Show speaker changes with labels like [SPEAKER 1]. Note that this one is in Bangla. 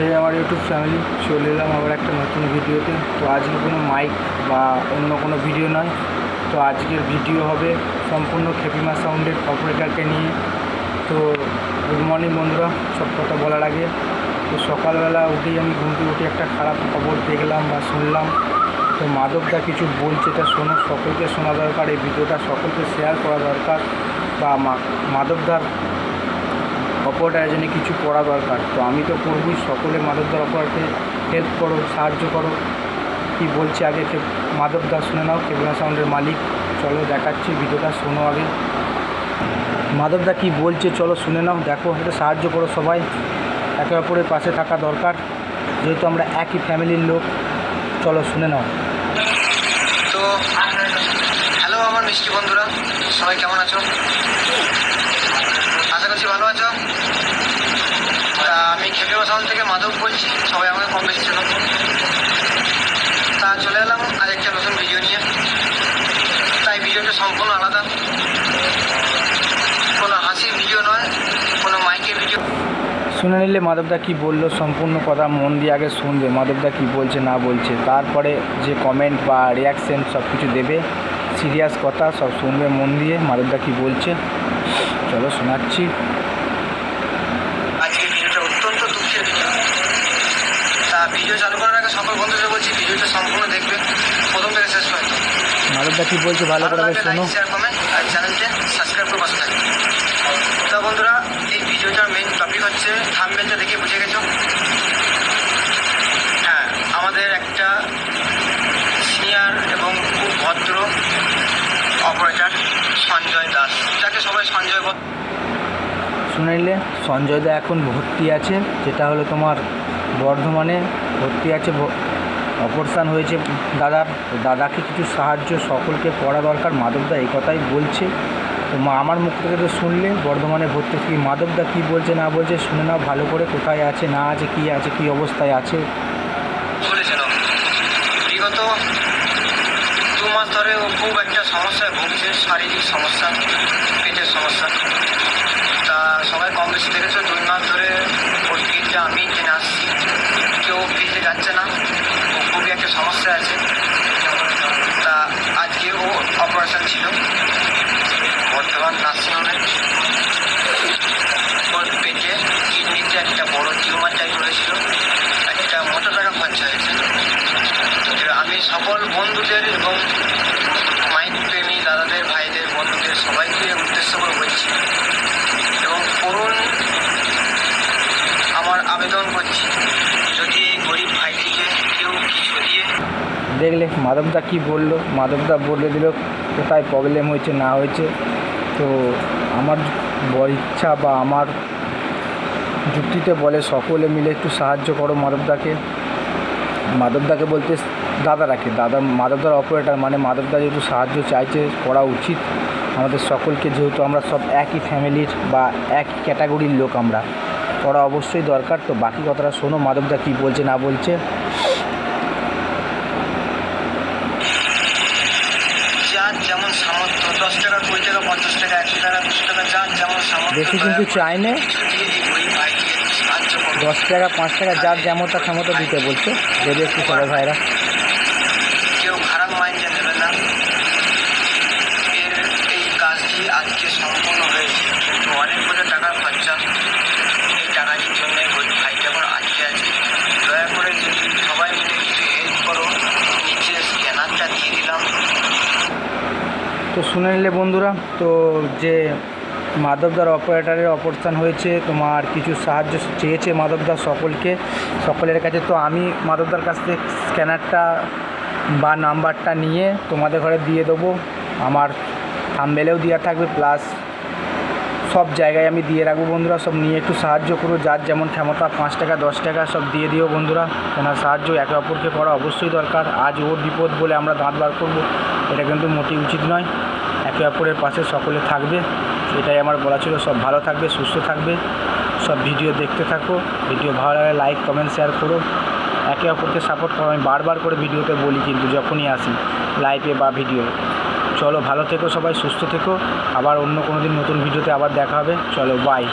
[SPEAKER 1] হে, আমার ইউটিউব ফ্যামিলি চলে এলাম আবার একটা নতুন ভিডিওতে তো। আজকে কোনো মাইক বা অন্য কোনো ভিডিও নয়। তো আজকের ভিডিও হবে সম্পূর্ণ খেপিমা সাউন্ডের অপারেটারকে নিয়ে। তো গুড মর্নিং বন্ধুরা, সব কথা বলার আগে। তো সকালবেলা উঠেই আমি ঘুম থেকে উঠে একটা খারাপ খবর দেখলাম বা শুনলাম। তো মাদকদা কিছু বলছে, তা শোনো, সকলকে শোনা দরকার, এই ভিডিওটা সকলকে শেয়ার করা দরকার। বা মাদকদার অপরাধের জন্য কিছু করা দরকার। তো আমি তো করবই, সকলে মাদকদার অপরাধে হেল্প করো, সাহায্য করো। কি বলছে আগে মাদকদার শুনে নাও, কেবলা সাউন্ডের মালিক। চলো দেখাচ্ছি, ভিডিওটা শোনো আগে। মাদকদা কি বলছে, চলো শুনে নাও, দেখো, একটু সাহায্য করো সবাই। একে অপরের পাশে থাকা দরকার, যেহেতু আমরা একই ফ্যামিলির লোক। চলো শুনে নাও।
[SPEAKER 2] তো, হ্যালো আমার মিষ্টি বন্ধুরা, সবাই কেমন আছো আশা করছি ভালো আছো তা আমি খেপে সাউন্ড থেকে সবাই আমাকে কম বেশি ছিল তা চলে এলাম আজ একটা নতুন ভিডিও নিয়ে। তাই ভিডিওটা সম্পূর্ণ আলাদা। কোনো হাসির ভিডিও নয়, কোনো মাইকের ভিডিও
[SPEAKER 1] শুনে নিলে মাধবদা কি বলল, সম্পূর্ণ কথা মন দিয়ে আগে শুনবে, মাধবদা কি বলছে, না বলছে। তারপরে যে কমেন্ট বা রিয়াকশন সব কিছু দেবে সিরিয়াস কথা সব শুনবে মন দিয়ে, মাধবদা কি বলছে। চলো শোনাচ্ছি
[SPEAKER 2] আজকে ভিডিওটা অত্যন্ত দুঃখের ভিডিও তা ভিডিও চালু করার আগে সকল বন্ধুদের বলছি ভিডিওটা সম্পূর্ণ দেখবে প্রথম থেকে শেষ পর্যন্ত।
[SPEAKER 1] মাধবদা কি বলছে? ভালো করে শোনো।
[SPEAKER 2] শেয়ার কমেন্ট আর চ্যানেলকে সাবস্ক্রাইব করে পাশে থাকবে। তা বন্ধুরা এই ভিডিওটার মেইন টপিক হচ্ছে থাম্বনেলটা দেখে বুঝে গেছো? হ্যাঁ আমাদের একটা সিনিয়র এবং খুব ভদ্র অপারেটর সঞ্জয় দাস। যাকে সবাই সঞ্জয়
[SPEAKER 1] শুনে নিলে সঞ্জয়দা এখন ভর্তি আছে যেটা হলো তোমার বর্ধমানে ভর্তি আছে অপারেশান হয়েছে দাদার। দাদাকে কিছু সাহায্য সকলকে করা দরকার। মাধবদা এই কথাই বলছে। তো মা আমার মুখ থেকে তো শুনলে, বর্ধমানে ভর্তি কি মাধবদা কী বলছে, না বলছে, শুনে নাও ভালো করে কোথায় আছে, না আছে, কী আছে, কী অবস্থায় আছে।
[SPEAKER 2] দু মাস ধরে ও খুব একটা সমস্যায় শারীরিক সমস্যা, পেটের সমস্যা। তা সবাই কম বেশি দেখেছ দুই মাস ধরে ওর পিঠটা আমি কিনে আসছি কেউ পিঠে যাচ্ছে না ও খুবই একটা সমস্যা আছে তা আজকে ও অপারেশন ছিল বর্তমান নার্সিংহোমে পেটে কিডনিতে একটা বড় টিউমার টাইপ হয়েছিল একটা মোটা টাকা খরচা হয়েছে এবার আমি সকল বন্ধুদের এবং মাইক প্রেমী দাদাদের, ভাইদের, বন্ধুদের সবাইকে উদ্দেশ্য করে বলছি, এবং করুণ আমার আবেদন করছি, যদি গরিব ভাইটিকে কেউ কিছু দিয়ে
[SPEAKER 1] দেখলে মাধবদা কি বলল? মাধবদা বলে দিল, কোথায় প্রবলেম হয়েছে, না হয়েছে? তো আমার ইচ্ছা বা আমার যুক্তিতে বলে সকলে মিলে একটু সাহায্য করো মাধবদাকে। মাধবদাকে বলতে দাদারাকে। দাদা মাধবদার অপারেটার মানে মাধবদা যেহেতু সাহায্য চাইছে, করা উচিত। আমাদের সকলকে যেহেতু আমরা সব একই ফ্যামিলির বা একই ক্যাটাগরির লোক আমরা, করা অবশ্যই দরকার। তো বাকি কথাটা শোনো, মাধবদা কী বলছে না বলছে
[SPEAKER 2] যার যেমন সামর্থ্য দশ টাকা কুড়ি টাকা
[SPEAKER 1] বেশি কিন্তু চাই না। দশ টাকা, পাঁচ টাকা, যার যেমনটা ক্ষমতা দিতে বলছে, যদি একটু সবাই ভাইরা
[SPEAKER 2] কেউ খারাপ মাইন্ডে নেবে না এর এই কাজটি আজকে সম্পূর্ণ হয়েছে কিন্তু অনেক করে টাকার খরচা এই টাকাটির জন্য গরিব ভাইটা এখন আটকে আছে দয়া করে যদি সবাই মিলে কিছু হেল্প করো নিচে স্ক্যানারটা দিয়ে দিলাম
[SPEAKER 1] তো শুনে নিলে বন্ধুরা, তো যে মাধবদার অপারেটারের অপারেশান হয়েছে, তোমার কিছু সাহায্য চেয়েছে মাধবদার সকলকে। সকলের কাছে তো আমি মাধবদার কাছ থেকে স্ক্যানারটা বা নাম্বারটা নিয়ে তোমাদের ঘরে দিয়ে দেবো। আমার থাম্বেলেও দেওয়া থাকবে প্লাস সব জায়গায় আমি দিয়ে রাখব বন্ধুরা, সব নিয়ে একটু সাহায্য করো, যার যেমন ক্ষমতা, পাঁচ টাকা, দশ টাকা সব দিয়ে দিও বন্ধুরা। ওনার সাহায্য একে অপরকে করা অবশ্যই দরকার। আজ ওর বিপদ বলে আমরা দাঁত বার করব। এটা কিন্তু মোটেই উচিত নয়। একে অপরের পাশে সকলে থাকবে। এটাই আমার বলা ছিল। সব ভালো থাকবে, সুস্থ থাকবে। সব ভিডিও দেখতে থাকো। ভিডিও ভালো লাগলে লাইক কমেন্ট শেয়ার করো। একে অপরকে সাপোর্ট করো। আমি বারবার করে ভিডিওতে বলি কিন্তু যখনই আসি লাইভে বা ভিডিও চলো ভালো থেকো সবাই, সুস্থ থেকো। আবার অন্য কোনো দিন নতুন ভিডিওতে আবার দেখা হবে। চলো বাই